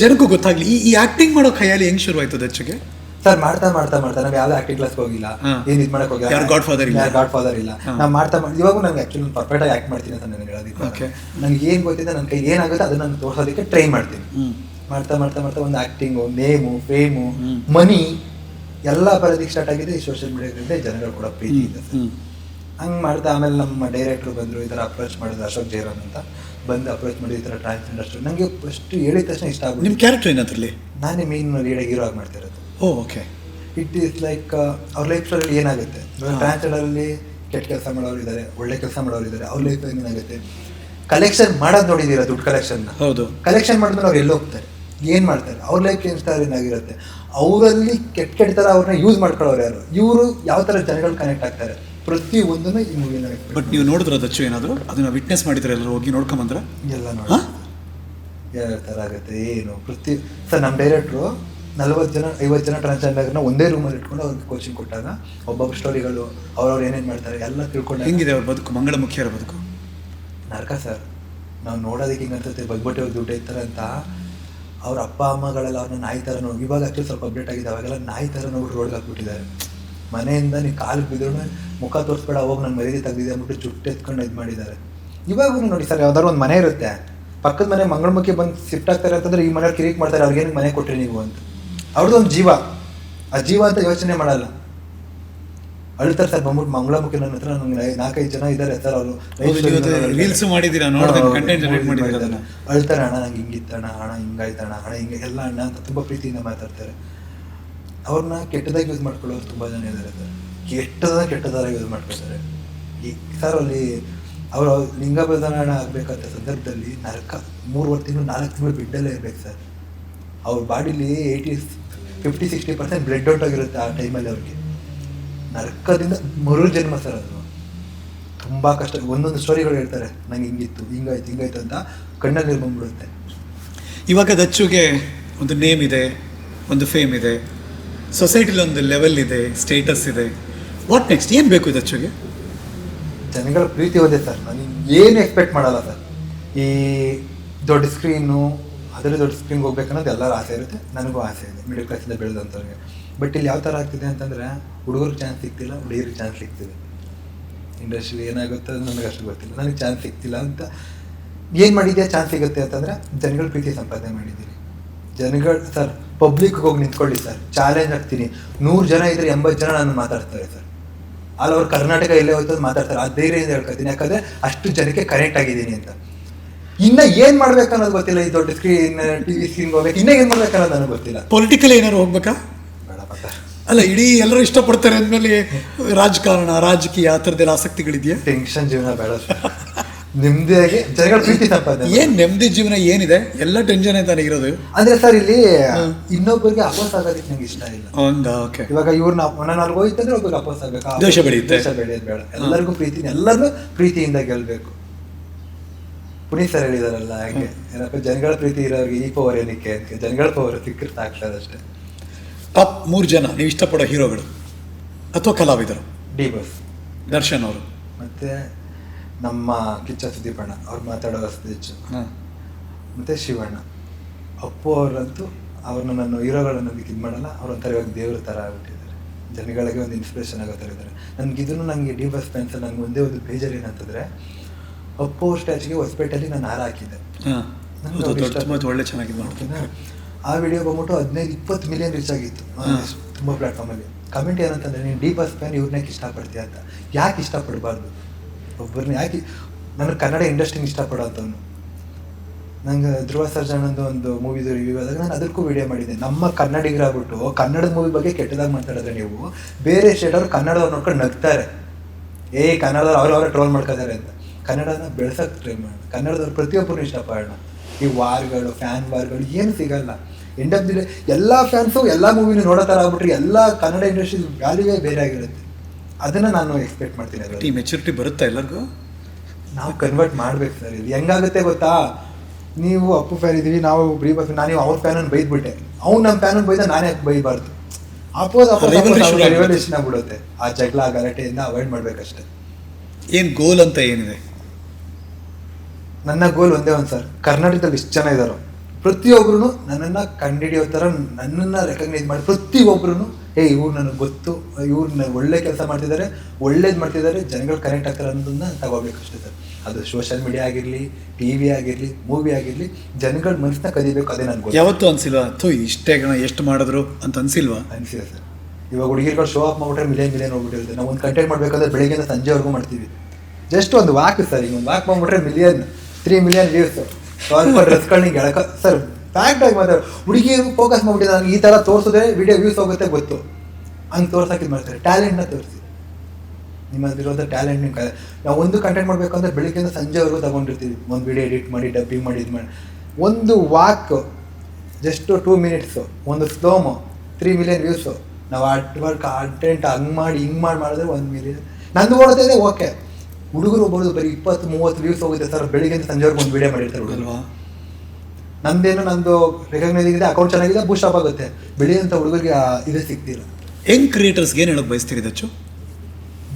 ಜನಕ್ಕೂ ಗೊತ್ತಾಗ್ಲಿ ಈ ಈ ಆಕ್ಟಿಂಗ್ ಮಾಡೋ ಖಯಾಲಿ ಹೆಂಗ್ ಶುರುವಾಯ್ತು ಹೆಚ್ಚಿಗೆ ಸರ್ ಮಾಡ್ತಾ ಮಾಡ್ತಾ ಮಾಡ್ತಾ ನಾವ್ ಯಾವ್ದು ಆಕ್ಟಿಂಗ್ ಕ್ಲಾಸ್ ಹೋಗಿಲ್ಲ. ಏನ್ ಇದ್ ಮಾಡಕ್ ಹೋಗಿಲ್ಲ ಯಾರ್ ಫಾದರ್ ಇಲ್ಲ? ಯಾರ್ ಗಾಡ್ ಫಾದರ್ ಇಲ್ಲ ನಾವು ಮಾಡ್ತಾ ಮಾಡ್- ಇವಾಗೂ ನಂಗೆ ಆಕ್ಚುಲಿ ಪರ್ಫೆಕ್ಟ್ ಆಗಿ ಆಕ್ಟ್ ಮಾಡ್ತೀನಿ ಅಂತ ನನಗೆ ಹೇಳೋದಿಲ್ಲ Okay. ನಂಗೆ ಏನ್ ಗೊತ್ತಿದೆ ನನ್ನ ಕೈ ಏನಾಗುತ್ತೆ ಅದನ್ನ ನಾನು ತೋರ್ಸೋದಕ್ಕೆ ಟ್ರೈ ಮಾಡ್ತೀನಿ. ಮಾಡ್ತಾ ಮಾಡ್ತಾ ಮಾಡ್ತಾ ಒಂದು ಆಕ್ಟಿಂಗು ನೇಮು ಫೇಮು ಮನಿ ಎಲ್ಲ ಬರೋದಕ್ಕೆ ಸ್ಟಾರ್ಟ್ ಆಗಿದೆ ಈ ಸೋಷಿಯಲ್ ಮೀಡಿಯಾದಿಂದ ಜನಗಳು ಕೂಡ ಪ್ರೀತಿ ಇದೆ ಸರ್. ಹಂಗೆ ಮಾಡ್ತಾ ಆಮೇಲೆ ನಮ್ಮ ಡೈರೆಕ್ಟ್ರು ಬಂದರು ಈ ಥರ ಅಪ್ರೋಚ್ ಮಾಡಿದ್ರು ಅಶೋಕ್ ಜೈರಾಮ್ ಅಂತ. ಬಂದು ಅಪ್ರೋಚ್ ಮಾಡಿ ಈ ಥರ ಟ್ರಾನ್ಸ್ಜೆಂಡರ್ ಇಂಡಸ್ಟ್ರಿ ನನಗೆ ಫಸ್ಟ್ ಹೇಳಿದ ತಕ್ಷಣ ಇಷ್ಟ ಆಗುತ್ತೆ ನಿಮ್ಮ ಕ್ಯಾರೆಕ್ಟರ್ ಏನದ್ರಲ್ಲಿ ನಾನೇ ಮೇನ್ ಲೀಡ್ ಹೀರೋ ಆಗಿ ಮಾಡ್ತಿರೋದು oh okay it is like ಅವ್ರ ಲೈಫ್ ಏನಾಗುತ್ತೆ. ಟ್ರಾನ್ಸ್ಜೆಂಡರಲ್ಲಿ ಕೆಟ್ಟ ಕೆಲಸ ಮಾಡೋರು ಇದ್ದಾರೆ ಒಳ್ಳೆ ಕೆಲಸ ಮಾಡೋರು ಇದ್ದಾರೆ ಅವ್ರ ಲೈಫ್ ಏನಾಗುತ್ತೆ? ಕಲೆಕ್ಷನ್ ಮಾಡೋದು ನೋಡಿದ್ದೀರಾ ದುಡ್ಡು ಕಲೆಕ್ಷನ್ ಹೌದು. ಕಲೆಕ್ಷನ್ ಮಾಡಿದ್ರೆ ಅವ್ರು ಎಲ್ಲೋ ಹೋಗ್ತಾರೆ? ಏನು ಮಾಡ್ತಾರೆ? ಅವ್ರ ಲೈಫ್ ಏನು ಸ್ಟಾರ್ ಏನಾಗಿರುತ್ತೆ ಅವರಲ್ಲಿ ಕೆಟ್ಟ ಕೆಟ್ಟ ಥರ ಅವ್ರನ್ನ ಯೂಸ್ ಮಾಡ್ಕೊಳ್ಳೋರು ಯಾರು? ಇವರು ಯಾವ ಥರ ಜನಗಳು ಕನೆಕ್ಟ್ ಆಗ್ತಾರೆ? ಪ್ರತಿ ಒಂದನ್ನು ಈ ಮೂವಿನ ಬಟ್ ನೀವು ನೋಡಿದ್ರ ದಚ್ಚು ಏನಾದರೂ? ಅದನ್ನ ವಿಟ್ನೆಸ್ ಮಾಡಿದ್ರೆ ಎಲ್ಲರೂ ಹೋಗಿ ನೋಡ್ಕೊಂಬಂದ್ರ ಎಲ್ಲ? ನೋಡಿ ಯಾವ ಥರ ಆಗುತ್ತೆ ಏನು? ಪ್ರತಿ ಸರ್ ನಮ್ಮ ಡೈರೆಕ್ಟ್ರು ನಲ್ವತ್ತು ಜನ ಐವತ್ತು ಜನ ಟ್ರಾನ್ಸ್ಜೆಂಡರ್ನ ಒಂದೇ ರೂಮಲ್ಲಿ ಇಟ್ಕೊಂಡು ಅವ್ರಿಗೆ ಕೋಚಿಂಗ್ ಕೊಟ್ಟಾಗ ಒಬ್ಬೊಬ್ಬ ಸ್ಟೋರಿಗಳು ಅವ್ರವ್ರು ಏನೇನು ಮಾಡ್ತಾರೆ ಎಲ್ಲ ತಿಳ್ಕೊಂಡು ಹೆಂಗಿದೆ ಅವ್ರ ಬದುಕು? ಮಂಗಳ ಮಂಗಳಮುಖಿಯರ ಬದುಕು? ನರ್ಕ ಸರ್. ನಾವು ನೋಡೋದಕ್ಕೆ ಹಿಂಗೆ ಅನ್ಸುತ್ತೆ ಬಗ್ಬಟ್ಟೆ ದುಡ್ಡು ಐತಾರೆ ಅಂತ. ಅವ್ರ ಅಪ್ಪ ಅಮ್ಮಗಳೆಲ್ಲ ಅವ್ರನ್ನ ನಾಯಿ ಥರ ನೋಡಿ ಇವಾಗ ಆ್ಯಕ್ಚುಲಿ ಸ್ವಲ್ಪ ಅಪ್ಡೇಟ್ ಆಗಿದೆ ಅವಾಗೆಲ್ಲ ನಾಯಿ ಥರ ನೋಡಿ ರೋಡ್ಗೆ ಹಾಕ್ಬಿಟ್ಟಿದ್ದಾರೆ. ಮನೆಯಿಂದ ನೀ ಕಾಲು ಬಿದ್ರು ಮುಖ ತೋರಿಸ್ಬೇಡ ಹೋಗಿ ನನ್ನ ಮರ್ಯಾದೆ ತೆಗ್ದಿದೆ ಅಂದ್ಬಿಟ್ಟು ಜುಟ್ಟು ಎತ್ಕೊಂಡು ಇದು ಮಾಡಿದ್ದಾರೆ. ಇವಾಗೂ ನೋಡಿ ಸರ್ ಯಾವ್ದಾದ್ರು ಒಂದು ಮನೆ ಇರುತ್ತೆ. ಪಕ್ಕದ ಮನೆ ಮಂಗಳಮುಖಿ ಬಂದು ಶಿಫ್ಟ್ ಆಗ್ತಾರೆ ಅಂತಂದ್ರೆ ಈ ಮನೆಯವ್ರು ಕಿರಿಕ್ ಮಾಡ್ತಾರೆ ಅವ್ರಿಗೇನು ಮನೆ ಕೊಟ್ಟರೆ ನೀವು ಅಂತ. ಅವ್ರದ್ದು ಒಂದು ಜೀವ. ಆ ಜೀವ ಅಂತ ಯೋಚನೆ ಮಾಡಲ್ಲ. ಅಳ್ತಾರೆ ಸರ್ ಬಂದ್ಬಿಟ್ಟು ಮಂಗಳಮುಖಿ ನನ್ನ ಹತ್ರ ನಂಗೆ ನಾಲ್ಕೈದು ಜನ ಇದ್ದಾರೆ ಸರ್ ಅವರು. ರೀಲ್ಸ್ ಮಾಡಿದ್ದೀರಾ? ಅಳ್ತಾರೆ ಅಣ್ಣ ನಂಗೆ ಹಿಂಗಿತ್ತಣ್ಣ ಹಣ ಹಿಂಗಾಯ್ತಣ್ಣ ಹಣ ಹಿಂಗೆ ಎಲ್ಲ ಅಣ್ಣ ಅಂತ ತುಂಬ ಪ್ರೀತಿಯಿಂದ ಮಾತಾಡ್ತಾರೆ. ಅವ್ರನ್ನ ಕೆಟ್ಟದಾಗಿ ಯೂಸ್ ಮಾಡ್ಕೊಳ್ಳೋರು ತುಂಬ ಜನ ಇದ್ದಾರೆ ಸರ್. ಕೆಟ್ಟದ ಕೆಟ್ಟದಾಗಿ ಯೂಸ್ ಮಾಡ್ಕೊಳ್ತಾರೆ. ಈ ಸರ್ ಅಲ್ಲಿ ಅವರು ಲಿಂಗ ಬದಲಾವಣೆ ಆಗಬೇಕಾದ ಸಂದರ್ಭದಲ್ಲಿ ನರಕ ಮೂರುವರೆ ತಿಂಗಳು, ನಾಲ್ಕು ತಿಂಗಳು ಬಿಡ್ಡಲ್ಲೇ ಇರಬೇಕು ಸರ್ ಅವ್ರ ಬಾಡಿಲಿ eighty fifty sixty percent blood out ಆಗಿರುತ್ತೆ ಆ ಟೈಮಲ್ಲಿ ಅವ್ರಿಗೆ. ನರಕದಿಂದ ಮರು ಜನ್ಮ ಸರ್ ಅದು. ತುಂಬ ಕಷ್ಟ. ಒಂದೊಂದು ಸ್ಟೋರಿಗಳು ಹೇಳ್ತಾರೆ, ನಂಗೆ ಹಿಂಗಿತ್ತು, ಹಿಂಗಾಯ್ತು ಹಿಂಗಾಯ್ತು ಅಂತ ಕಣ್ಣಲ್ಲಿ ಬಂದ್ಬಿಡುತ್ತೆ. ಇವಾಗ ದಚ್ಚುಗೆ ಒಂದು ನೇಮ್ ಇದೆ, ಒಂದು ಫೇಮ್ ಇದೆ. ಸೊಸೈಟಿಲಿ ಒಂದು ಲೆವೆಲ್ ಇದೆ ಸ್ಟೇಟಸ್ ಇದೆ. ವಾಟ್ ನೆಕ್ಸ್ಟ್ ಏನು ಬೇಕು ದಚ್ಚುಗೆ ಜನಗಳ ಪ್ರೀತಿ ಹೋದೆ ಸರ್ ನಾನು ಏನು ಎಕ್ಸ್ಪೆಕ್ಟ್ ಮಾಡಲ್ಲ ಸರ್ ಈ ದೊಡ್ಡ ಸ್ಕ್ರೀನು ಅದರಲ್ಲಿ ದೊಡ್ಡ ಸ್ಕ್ರೀನ್ಗೆ ಹೋಗ್ಬೇಕನ್ನೋದು ಎಲ್ಲರ ಆಸೆ ಇರುತ್ತೆ, ನನಗೂ ಆಸೆ ಇದೆ ಮಿಡಲ್ ಕ್ಲಾಸಿಂದ ಬೆಳೆದಂಥವ್ರಿಗೆ ಬಟ್ ಇಲ್ಲಿ ಯಾವ ಥರ ಆಗ್ತಿದೆ ಅಂತಂದರೆ, ಹುಡುಗರಿಗೆ ಚಾನ್ಸ್ ಸಿಗ್ತಿಲ್ಲ ಹುಡುಗಿರಿಗೆ ಚಾನ್ಸ್ ಸಿಗ್ತಿದೆ. ಇಂಡಸ್ಟ್ರಿ ಏನಾಗುತ್ತೆ ಅದು ನನಗೆ ಅಷ್ಟು ಗೊತ್ತಿಲ್ಲ. ನನಗೆ ಚಾನ್ಸ್ ಸಿಗ್ತಿಲ್ಲ ಅಂತ ಏನು ಮಾಡಿದ್ಯಾ ಚಾನ್ಸ್ ಸಿಗುತ್ತೆ ಅಂತಂದರೆ, ಜನಗಳ ಪ್ರೀತಿ ಸಂಪಾದನೆ ಮಾಡಿದ್ದೀನಿ ಜನಗಳು ಸರ್ ಪಬ್ಲಿಕ್ಗೆ ಹೋಗಿ ನಿಂತ್ಕೊಳ್ಳಿ ಸರ್. ಚಾಲೆಂಜ್ ಆಗ್ತೀನಿ ನೂರು ಜನ ಇದ್ರೆ ಎಂಬತ್ತು ಜನ ನಾನು ಮಾತಾಡ್ತಾರೆ ಸರ್. ಅಲ್ಲಿ ಅವ್ರು ಕರ್ನಾಟಕ ಎಲ್ಲೇ ಹೋಯ್ತು ಮಾತಾಡ್ತಾರೆ. ಆ ಧೈರ್ಯದಿಂದ ಹೇಳ್ಕೊತೀನಿ ಯಾಕಂದ್ರೆ ಅಷ್ಟು ಜನಕ್ಕೆ ಕನೆಕ್ಟ್ ಆಗಿದ್ದೀನಿ ಅಂತ. ಇನ್ನ ಏನ್ ಮಾಡ್ಬೇಕು ಅನ್ನೋದು ಗೊತ್ತಿಲ್ಲ. ಈ ದೊಡ್ಡ ಸ್ಕ್ರೀನ್ ಟಿವಿ ಸ್ಕ್ರೀನ್ ಹೋಗ್ಬೇಕು. ಇನ್ನ ಏನ್ ಮಾಡ್ಬೇಕು ಅನ್ನೋದು ನನಗೆ ಗೊತ್ತಿಲ್ಲ. ಪೊಲಿಟಿಕಲ್ ಏನಾದ್ರು ಹೋಗ್ಬೇಕಾ? ಬೇಡಪ್ಪ ಅಲ್ಲ ಇಡೀ ಎಲ್ಲರೂ ಇಷ್ಟಪಡ್ತಾರೆ ಅಂದಮೇಲೆ ರಾಜಕಾರಣ ರಾಜಕೀಯ ಆ ಥರದ್ದೆಲ್ಲ ಆಸಕ್ತಿಗಳಿದೆಯಾ? ಟೆನ್ಷನ್ ಜೀವನ ಬೇಡ ನಿಮ್ದಾಗಿ ಜನಗಳ ಪ್ರೀತಿ ಸಂಪಾದನೆ ಏನ್ ನೆಮ್ಮದಿ ಜೀವನ ಏನಿದೆ? ಎಲ್ಲ ಟೆನ್ಷನ್ ತಾನೇ ಇರೋದು. ಅಂದ್ರೆ ಸರ್ ಇಲ್ಲಿ. ಇನ್ನೊಬ್ಬರಿಗೆ ಅಪೋಸ್ ಆಗೋದಕ್ಕೆ ನಂಗೆ ಇಷ್ಟ ಇಲ್ಲ. ಓಕೆ ಇವಾಗ ಇವ್ರನ್ನ ನಾನು ಅಲ್ಗೆ ಹೋಯ್ತಂದ್ರೆ ಒಬ್ಬರಿಗೆ ಅಪೋಸ್ ಆಗ್ಬೇಕು. ದೇಶ ಬೆಳೆಯುತ್ತೆ. ದೇಶ ಬೆಳೆಯೋದು ಬೇಡ. ಎಲ್ಲರಿಗೂ ಪ್ರೀತಿ ಎಲ್ಲರೂ ಪ್ರೀತಿಯಿಂದ ಗೆಲ್ಬೇಕು. ಪುನೀತ್ ಸರ್ ಹೇಳಿದಾರಲ್ಲ ಹಾಗೆ ಏನಪ್ಪ ಜನಗಳ ಪ್ರೀತಿ ಇರೋರಿಗೆ ಈ ಪವರ್ ಏನಕ್ಕೆ ಅಂತ. ಜನಗಳ ಪವರ್ ಸಿಕ್ಕಿರ್ತ ಆಗ್ತದೆ ಅಷ್ಟೇ. ಟಾಪ್ ಮೂರು ಜನ ನೀವು ಇಷ್ಟಪಡೋ ಹೀರೋಗಳು ಅಥವಾ ಕಲಾವಿದರು? D boss. ದರ್ಶನ್ ಅವರು. ಮತ್ತೆ ನಮ್ಮ ಕಿಚ್ಚ ಸುದೀಪಣ್ಣ ಅವ್ರು ಮಾತಾಡೋ ಸ್ಪೀಚ್ ಮತ್ತು ಮತ್ತೆ ಶಿವಣ್ಣ. ಅಪ್ಪು ಅವರಂತೂ ಅವ್ರನ್ನ ನಾನು ಹೀರೋಗಳನ್ನ ಇದು ಮಾಡಲ್ಲ ಅವ್ರ ಒಂಥರ ಇವಾಗ ದೇವ್ರ ಥರ ಆಗ್ಬಿಟ್ಟಿದ್ದಾರೆ. ಜನಗಳಿಗೆ ಒಂದು ಇನ್ಸ್ಪಿರೇಷನ್ ಆಗೋ ಥರ ಇದ್ದಾರೆ. ನನಗೆ ಇದನ್ನು ನನಗೆ ಡಿ ಬಸ್ ಫ್ಯಾನ್ಸ್ ನನಗೆ ಒಂದೇ ಒಂದು ಬೇಜಾರು ಏನಂತಂದರೆ ಅಪ್ಪು ಅವ್ರ ಸ್ಟ್ಯಾಚ್ಗೆ ಹೊಸಪೇಟೆಯಲ್ಲಿ ನಾನು ಹಾರ ಹಾಕಿದ್ದೆ. ಒಳ್ಳೆ ಚೆನ್ನಾಗಿ ಮಾಡ್ತೀನಿ ಆ ವಿಡಿಯೋ ಬಂದ್ಬಿಟ್ಟು ಹದಿನೈದು ಇಪ್ಪತ್ತು ಮಿಲಿಯನ್ ರೀಚ್ ಆಗಿತ್ತು. ತುಂಬಾ ಪ್ಲಾಟ್ಫಾರ್ಮಲ್ಲಿ ಕಮೆಂಟ್ ಏನಂತಂದ್ರೆ ನೀನು ಡಿ ಬಸ್ ಫ್ಯಾನ್ ಇವ್ರನ್ನ ಇಷ್ಟಪಡ್ತೀಯ ಅಂತ. ಯಾಕೆ ಇಷ್ಟಪಡಬಾರ್ದು? ಒಬ್ಬರನ್ನ ಯಾಕೆ ನನಗೆ ಕನ್ನಡ ಇಂಡಸ್ಟ್ರಿನ ಇಷ್ಟಪಡೋಂಥವ್ನು. ನಂಗೆ ಧ್ರುವ ಸರ್ಜನಂದು ಒಂದು ಮೂವಿದು ರಿವ್ಯೂ ಆದಾಗ ನಾನು ಅದಕ್ಕೂ ವಿಡಿಯೋ ಮಾಡಿದ್ದೆ. ನಮ್ಮ ಕನ್ನಡಿಗರಾಗ್ಬಿಟ್ಟು ಕನ್ನಡದ ಮೂವಿ ಬಗ್ಗೆ ಕೆಟ್ಟದಾಗಿ ಮಾತಾಡೋದು ನೀವು. ಬೇರೆ ಸ್ಟೇಟವ್ರು ಕನ್ನಡವ್ರು ನೋಡ್ಕೊಂಡು ನಗ್ತಾರೆ. ಏ, ಕನ್ನಡದವ್ರು ಅವ್ರು ಅವರೇ ಟ್ರೋಲ್ ಮಾಡ್ಕೋತಾರೆ ಅಂತ. ಕನ್ನಡನ ಬೆಳ್ಸಕ್ಕೆ ಟ್ರೈ ಮಾಡೋಣ ಕನ್ನಡದವ್ರು ಪ್ರತಿಯೊಬ್ಬರು ಇಷ್ಟಪಡೋಣ. ಈ ವಾರ್ಗಳು ಫ್ಯಾನ್ ವಾರ್ಗಳು ಏನು ಸಿಗಲ್ಲ. ಎಂಡ್ ಆಫ್ ದಿ ಡೇ ಎಲ್ಲ ಫ್ಯಾನ್ಸು ಎಲ್ಲ ಮೂವಿನೂ ನೋಡೋ ಥರ ಆಗ್ಬಿಟ್ರೆ ಎಲ್ಲ ಕನ್ನಡ ಇಂಡಸ್ಟ್ರಿ ವ್ಯಾಲ್ಯೂವೇ ಬೇರೆ ಆಗಿರುತ್ತೆ. ಅದನ್ನು ನಾನು ಎಕ್ಸ್ಪೆಕ್ಟ್ ಮಾಡ್ತೀನಿ ಅದರಲ್ಲಿ. ಮೆಚುರಿಟಿ ಬರುತ್ತಾ ಎಲ್ಲರಿಗೂ? ನಾವು ಕನ್ವರ್ಟ್ ಮಾಡ್ಬೇಕು ಸರ್ ಇದು. ಹೆಂಗಾಗುತ್ತೆ ಗೊತ್ತಾ? ನೀವು ಅಪ್ಪು ಫ್ಯಾನ್ ಇದೀವಿ ನಾವು ಬ್ರೀ ಬಸ್ ನಾನು ಅವ್ರ ಫ್ಯಾನನ್ನು ಬೈದ್ಬಿಟ್ಟೆ. ಅವ್ನು ನಮ್ಮ ಫ್ಯಾನನ್ನು ಬೈದ ನಾನೇ ಬೈಬಾರ್ದು? ಅಪೋಸ್ ರಿವಲ್ಯೂಷನ್ ಆಗ್ಬಿಡುತ್ತೆ. ಆ ಜಗಳ ಗಲಾಟೆಯಿಂದ ಅವಾಯ್ಡ್ ಮಾಡ್ಬೇಕಷ್ಟೇ. ಏನು ಗೋಲ್ ಅಂತ ಏನಿದೆ? ನನ್ನ ಗೋಲ್ ಒಂದೇ ಒಂದು ಸರ್ ಕರ್ನಾಟಕದಲ್ಲಿ ಇಷ್ಟು ಜನ ಇದ್ದಾರೋ ಪ್ರತಿಯೊಬ್ಬರು ನನ್ನನ್ನು ಕಂಡಿಡಿಯೋ ಥರ ನನ್ನನ್ನು ರೆಕಗ್ನೈಸ್ ಮಾಡಿ ಪ್ರತಿಯೊಬ್ಬರು ಏ ಇವ್ರು ನನಗೆ ಗೊತ್ತು ಇವ್ರನ್ನ ಒಳ್ಳೆ ಕೆಲಸ ಮಾಡ್ತಿದ್ದಾರೆ ಒಳ್ಳೇದು ಮಾಡ್ತಿದ್ದಾರೆ ಜನಗಳು ಕನೆಕ್ಟ್ ಆಗ್ತಾರೆ ಅನ್ನೋದನ್ನ ತಗೋಬೇಕು ಅಷ್ಟೇ ಸರ್. ಅದು ಸೋಷಿಯಲ್ ಮೀಡಿಯಾ ಆಗಿರಲಿ ಟಿ ವಿ ಆಗಿರಲಿ ಮೂವಿ ಆಗಿರಲಿ ಜನಗಳ ಮನಸ್ಸನ್ನ ಕದಿಬೇಕು ಅದೇ ನನಗೆ ಯಾವತ್ತೂ ಅನ್ಸಿಲ್ವಾ? ಅಥವಾ ಇಷ್ಟೇ ಗಣ ಎಷ್ಟು ಮಾಡಿದ್ರು ಅಂತ ಅನ್ಸಿಲ್ವಾ? ಅನಿಸಿದೆ ಸರ್. ಇವಾಗ ಹುಡುಗಿರ್ಗಳು ಶೋ ಆಫ್ ಮಾಡ್ಬಿಟ್ರೆ ಮಿಲಿಯನ್ ಮಿಲಿಯನ್ ಹೋಗ್ಬಿಟ್ಟಿರುತ್ತೆ. ನಾವು ಒಂದು ಕಂಟೆಂಟ್ ಮಾಡಬೇಕಾದ್ರೆ ಬೆಳಿಗ್ಗೆಯಿಂದ ಸಂಜೆವರೆಗೂ ಮಾಡ್ತೀವಿ. ಜಸ್ಟ್ ಒಂದು ವಾಕ್ ಸರ್ ಈಗ ಒಂದು ವಾಕ್ ಮಾಡ್ಬಿಟ್ರೆ million three million views sir ಎಳಕ sir fact ಆಗಿ ಮಾತಾಡ. ಹುಡುಗಿರು ಫೋಕಸ್ ಮಾಡಿಬಿಟ್ಟಿದೆ ನನಗೆ ಈ ಥರ ತೋರಿಸಿದ್ರೆ ವಿಡಿಯೋ ವ್ಯೂಸ್ ಹೋಗುತ್ತೆ ಗೊತ್ತು. ಹಂಗೆ ಇದು ಮಾಡ್ತಾರೆ. ಟ್ಯಾಲೆಂಟ್ನ ತೋರಿಸಿ. ನಿಮ್ಮಲ್ಲಿರುವಂಥ ಟ್ಯಾಲೆಂಟ್ ನಿಮ್ಮ ಕಲೆ. ನಾವು ಒಂದು ಕಂಟೆಂಟ್ ಮಾಡಬೇಕಂದ್ರೆ ಬೆಳಿಗ್ಗೆಯಿಂದ ಸಂಜೆವರೆಗೂ ತಗೊಂಡಿರ್ತೀವಿ. ಒಂದು ವಿಡಿಯೋ ಎಡಿಟ್ ಮಾಡಿ ಡಬ್ಬಿಂಗ್ ಮಾಡಿ, ಇದು ಮಾಡಿ. ಒಂದು ವಾಕ್ ಜಸ್ಟ್ ಟೂ ಮಿನಿಟ್ಸು ಒಂದು ಸ್ಲೋಮು ತ್ರೀ ಮಿಲಿಯನ್ ವ್ಯೂಸು ನಾವು ಆರ್ಟ್ ವರ್ಕ್ ಕಂಟೆಂಟ್ ಹಂಗೆ ಮಾಡಿ, ಹಿಂಗೆ ಮಾಡಿ ಮಾಡಿದ್ರೆ ಒಂದು ಮಿಲಿಯನ್ ನಂದು ಓಡೋದಿದೆ ಓಕೆ ಹುಡುಗರು ಬರೋದು ಬರೀ ಇಪ್ಪತ್ತು, ಮೂವತ್ತು ವ್ಯೂಸ್ ಹೋಗುತ್ತೆ ಸರ್. ಬೆಳಿಗ್ಗೆಯಿಂದ ಸಂಜೆವರೆಗೂ ಒಂದು ವಿಡಿಯೋ ಮಾಡಿರ್ತಾರೆ ಹುಡುಗಲ್ವಾ ನಂದೇನು ನಂದು ರೆಕಗ್ನೈಸ್ ಇದೆ ಅಕೌಂಟ್ ಚೆನ್ನಾಗಿದೆ ಬೂಸ್ಟ್ ಅಪ್ ಆಗುತ್ತೆ. ಬೆಳೆಯುವಂಥ ಹುಡುಗರಿಗೆ ಇದು ಸಿಗ್ತಿಲ್ಲ. ಯಂಗ್ ಕ್ರಿಯೇಟರ್ಸ್ಗೆ ಏನು ಹೇಳೋಕೆ ಬಯಸ್ತೀರಿ ದಚ್ಚು